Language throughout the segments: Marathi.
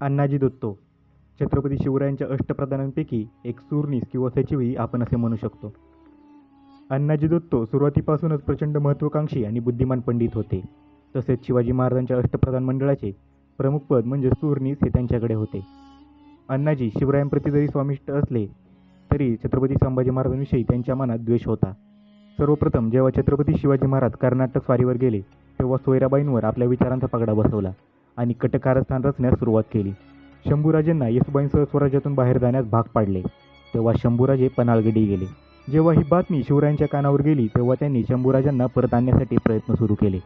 अण्णाजी दत्तो छत्रपती शिवरायांच्या अष्टप्रधानांपैकी एक सूरनीस किंवा सचिवही आपण असे म्हणू शकतो. अण्णाजी दत्तो सुरुवातीपासूनच प्रचंड महत्त्वाकांक्षी आणि बुद्धिमान पंडित होते. तसेच शिवाजी महाराजांच्या अष्टप्रधान मंडळाचे प्रमुख पद म्हणजे सूरनीस हे त्यांच्याकडे होते. अण्णाजी शिवरायांप्रती जरी स्वामिष्ट असले तरी छत्रपती संभाजी महाराजांविषयी त्यांच्या मनात द्वेष होता. सर्वप्रथम जेव्हा छत्रपती शिवाजी महाराज कर्नाटक स्वारीवर गेले तेव्हा सोयराबाईंवर आपल्या विचारांचा पगडा बसवला. आणि कटकारस्थान रचण्यास सुरुवात केली. शंभूराजेंना येसुबाईंसह स्वराज्यातून बाहेर जाण्यास भाग पाडले. तेव्हा शंभूराजे पन्हाळगडी गेले. जेव्हा ही बातमी शिवरायांच्या कानावर गेली तेव्हा त्यांनी शंभूराजांना परत आणण्यासाठी प्रयत्न सुरू केले.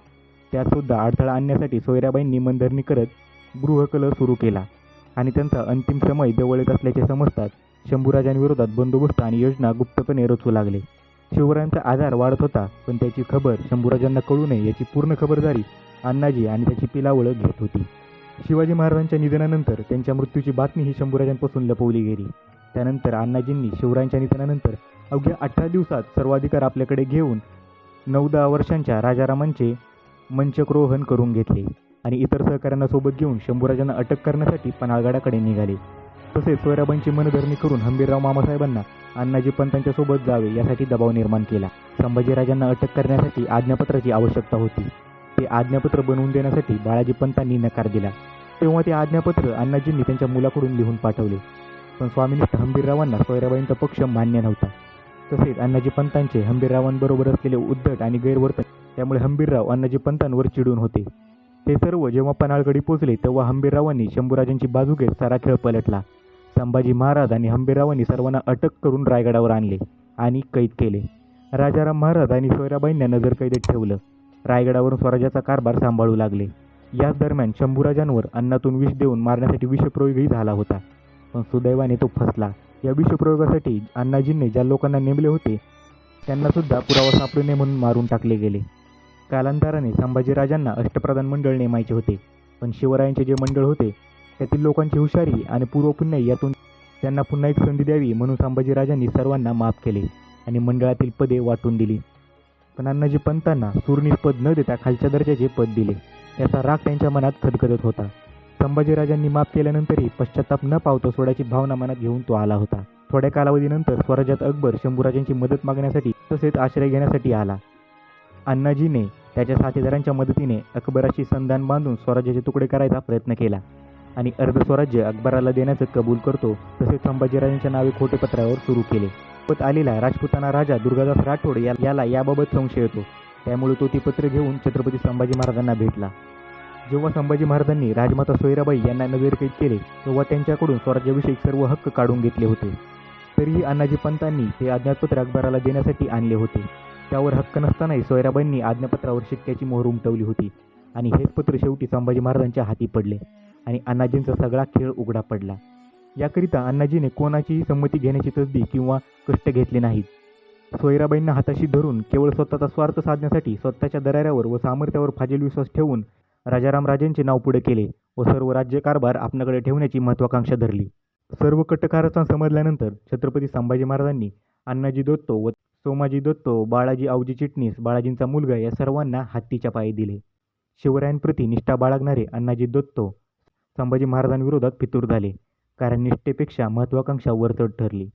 त्यातसुद्धा अडथळा आणण्यासाठी सोयराबाईंनी मनधरणी करत गृहकलह सुरू केला. आणि त्यांचा अंतिम समय जवळ येत असल्याचे समजतात शंभूराजांविरोधात बंदोबस्त आणि योजना गुप्तपणे रचू लागले. शिवरायांचा आधार वाढत होता पण त्याची खबर शंभूराजांना कळू नये याची पूर्ण खबरदारी अण्णाजी आणि त्याची पिलावळं घेत होती. शिवाजी महाराजांच्या निधनानंतर त्यांच्या मृत्यूची बातमी ही शंभूराजांपासून लपवली गेली. त्यानंतर अण्णाजींनी शिवरायांच्या निधनानंतर अवघ्या अठरा दिवसात सर्वाधिकार आपल्याकडे घेऊन नऊ दहा वर्षांच्या राजारामांचे मंचक्रोहण करून घेतले आणि इतर सहकाऱ्यांना सोबत घेऊन शंभूराजांना अटक करण्यासाठी पन्हाळगडाकडे निघाले. तसेच सोयराबांची मनधरणी करून हंबीरराव मामासाहेबांना अण्णाजी पंतांच्या सोबत जावे यासाठी दबाव निर्माण केला. संभाजीराजांना अटक करण्यासाठी आज्ञापत्राची आवश्यकता होती. ते आज्ञापत्र बनवून देण्यासाठी बाळाजी पंतांनी नकार दिला. तेव्हा ते आज्ञापत्र अण्णाजींनी त्यांच्या मुलाकडून लिहून पाठवले. पण स्वामीनिष्ठ हंबीररावांना सोयराबाईंचा पक्ष मान्य नव्हता. तसेच अण्णाजी पंतांचे हंबीररावांबरोबर असलेले उद्धट आणि गैरवर्तन त्यामुळे हंबीरराव अण्णाजी पंतांवर चिडून होते. ते सर्व जेव्हा पन्हाळगडी पोचले तेव्हा हंबीररावांनी शंभूराजांची बाजू घेत सारा खेळ पलटला. संभाजी महाराज आणि हंबीररावांनी सर्वांना अटक करून रायगडावर आणले आणि कैद केले. राजाराम महाराज आणि सोयराबाईंना नजरकैदेत ठेवलं. रायगडावरून स्वराज्याचा कारभार सांभाळू लागले. याच दरम्यान शंभूराजांवर अन्नातून विष देऊन मारण्यासाठी विषप्रयोगही झाला होता. पण सुदैवाने तो फसला. या विषप्रयोगासाठी अण्णाजींनी ज्या लोकांना नेमले होते त्यांनासुद्धा पुरावा सापडू नये म्हणून मारून टाकले गेले. कालांतराने संभाजीराजांना अष्टप्रधान मंडळ नेमायचे होते. पण शिवरायांचे जे मंडळ होते त्यातील लोकांची हुशारी आणि पूर्वपुण्य यातून त्यांना पुन्हा एक संधी द्यावी म्हणून संभाजीराजांनी सर्वांना माफ केले आणि मंडळातील पदे वाटून दिली. पण अण्णाजी पंतांना सुरणीस पद न देता खालच्या दर्जाचे पद दिले याचा राग त्यांच्या मनात खदखदत होता. संभाजीराजांनी माफ केल्यानंतरही पश्चाताप न पावतो सोडायची भावना मनात घेऊन तो आला होता. थोड्या कालावधीनंतर स्वराज्यात अकबर शंभूराजांची मदत मागण्यासाठी तसेच आश्रय घेण्यासाठी आला. अण्णाजीने त्याच्या साथीदारांच्या मदतीने अकबराशी संधान बांधून स्वराज्याचे तुकडे करायचा प्रयत्न केला आणि अर्ध स्वराज्य अकबराला देण्याचं कबूल करतो तसेच संभाजीराजांच्या नावे खोटे पत्रावर सुरू केले. पत आलेला राजपुताना राजा दुर्गादास राठोड या याला याबाबत संशय येतो त्यामुळे तो ती पत्र घेऊन छत्रपती संभाजी महाराजांना भेटला. जेव्हा संभाजी महाराजांनी राजमाता सोयराबाई यांना नजरकैद केले तेव्हा त्यांच्याकडून स्वराज्याविषयी सर्व हक्क काढून घेतले होते. तरीही अण्णाजी पंतांनी हे आज्ञापत्र अकबराला देण्यासाठी आणले होते. त्यावर हक्क नसतानाही सोयराबाईंनी आज्ञापत्रावर शिक्क्याची मोहर उमटवली होती आणि हेच पत्र शेवटी संभाजी महाराजांच्या हाती पडले आणि अण्णाजींचा सगळा खेळ उघडा पडला. याकरिता अण्णाजीने कोणाचीही संमती घेण्याची तसदी किंवा कष्ट घेतले नाहीत. सोयराबाईंना हाताशी धरून केवळ स्वतःचा स्वार्थ साधण्यासाठी स्वतःच्या दराऱ्यावर व सामर्थ्यावर फाजील विश्वास ठेवून राजाराम राजेंचे नाव पुढे केले व सर्व राज्यकारभार आपल्याकडे ठेवण्याची महत्त्वाकांक्षा धरली. सर्व कटकारस्थान समजल्यानंतर छत्रपती संभाजी महाराजांनी अण्णाजी दत्तो व सोमाजी दत्तो बाळाजी आवजी चिटणीस बाळाजींचा मुलगा या सर्वांना हत्तीच्या पायी दिले. शिवरायांप्रती निष्ठा बाळगणारे अण्णाजी दत्तो संभाजी महाराजांविरोधात फितूर झाले. कारण निष्ठेपेक्षा महत्त्वाकांक्षा वरचढ ठरली.